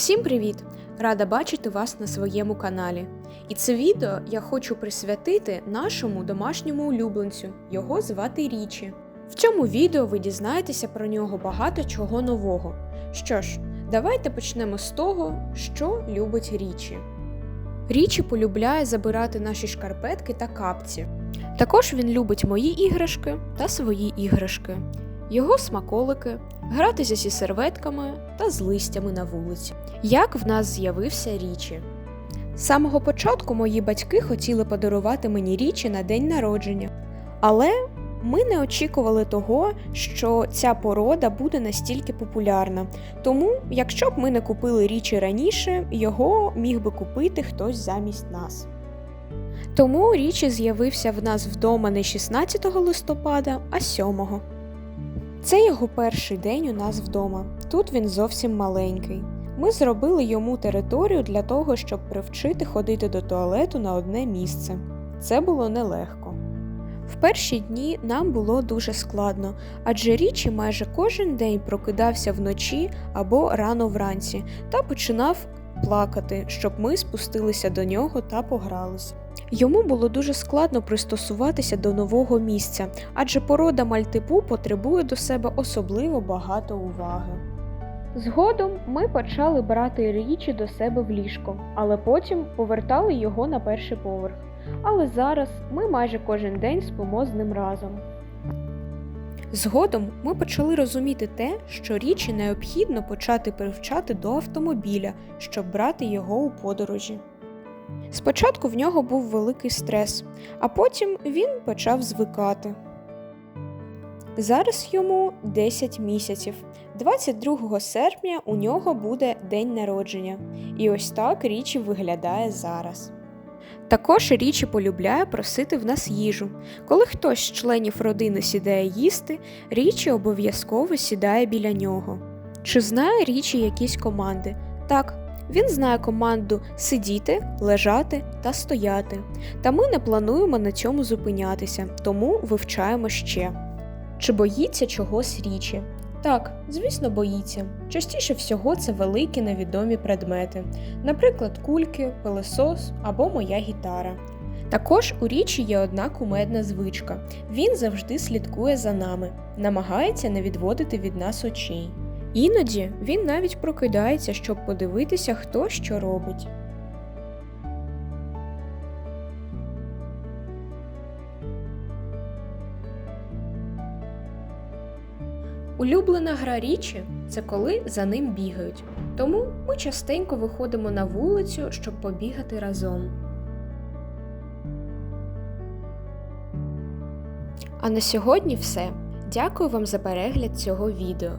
Всім привіт! Рада бачити вас на своєму каналі. І це відео я хочу присвятити нашому домашньому улюбленцю. Його звати Річі. В цьому відео ви дізнаєтеся про нього багато чого нового. Що ж, давайте почнемо з того, що любить Річі. Річі полюбляє забирати наші шкарпетки та капці. Також він любить мої іграшки та свої іграшки, його смаколики, гратися зі серветками та з листями на вулиці. Як в нас з'явився Річі? З самого початку мої батьки хотіли подарувати мені річі на день народження, але ми не очікували того, що ця порода буде настільки популярна. Тому, якщо б ми не купили річі раніше, його міг би купити хтось замість нас. Тому річі з'явився в нас вдома не 16 листопада, а 7. Це його перший день у нас вдома. Тут він зовсім маленький. Ми зробили йому територію для того, щоб привчити ходити до туалету на одне місце. Це було нелегко. В перші дні нам було дуже складно, адже річі майже кожен день прокидався вночі або рано вранці та починав плакати, щоб ми спустилися до нього та погралися. Йому було дуже складно пристосуватися до нового місця, адже порода мальтипу потребує до себе особливо багато уваги. Згодом ми почали брати річі до себе в ліжко, але потім повертали його на перший поверх. Але зараз ми майже кожен день спимо з ним разом. Згодом ми почали розуміти те, що річі необхідно почати привчати до автомобіля, щоб брати його у подорожі. Спочатку в нього був великий стрес, а потім він почав звикати. Зараз йому 10 місяців. 22 серпня у нього буде день народження, і ось так річі виглядає зараз. Також річі полюбляє просити в нас їжу. Коли хтось з членів родини сідає їсти, річі обов'язково сідає біля нього. Чи знає річі якісь команди? Так, він знає команду сидіти, лежати та стояти. Та ми не плануємо на цьому зупинятися, тому вивчаємо ще. Чи боїться чогось річі? Так, звісно, боїться. Частіше всього це великі невідомі предмети, наприклад, кульки, пилесос або моя гітара. Також у річі є одна кумедна звичка. Він завжди слідкує за нами, намагається не відводити від нас очей. Іноді він навіть прокидається, щоб подивитися, хто що робить. Улюблена гра річі це коли за ним бігають. Тому ми частенько виходимо на вулицю, щоб побігати разом. А на сьогодні все. Дякую вам за перегляд цього відео.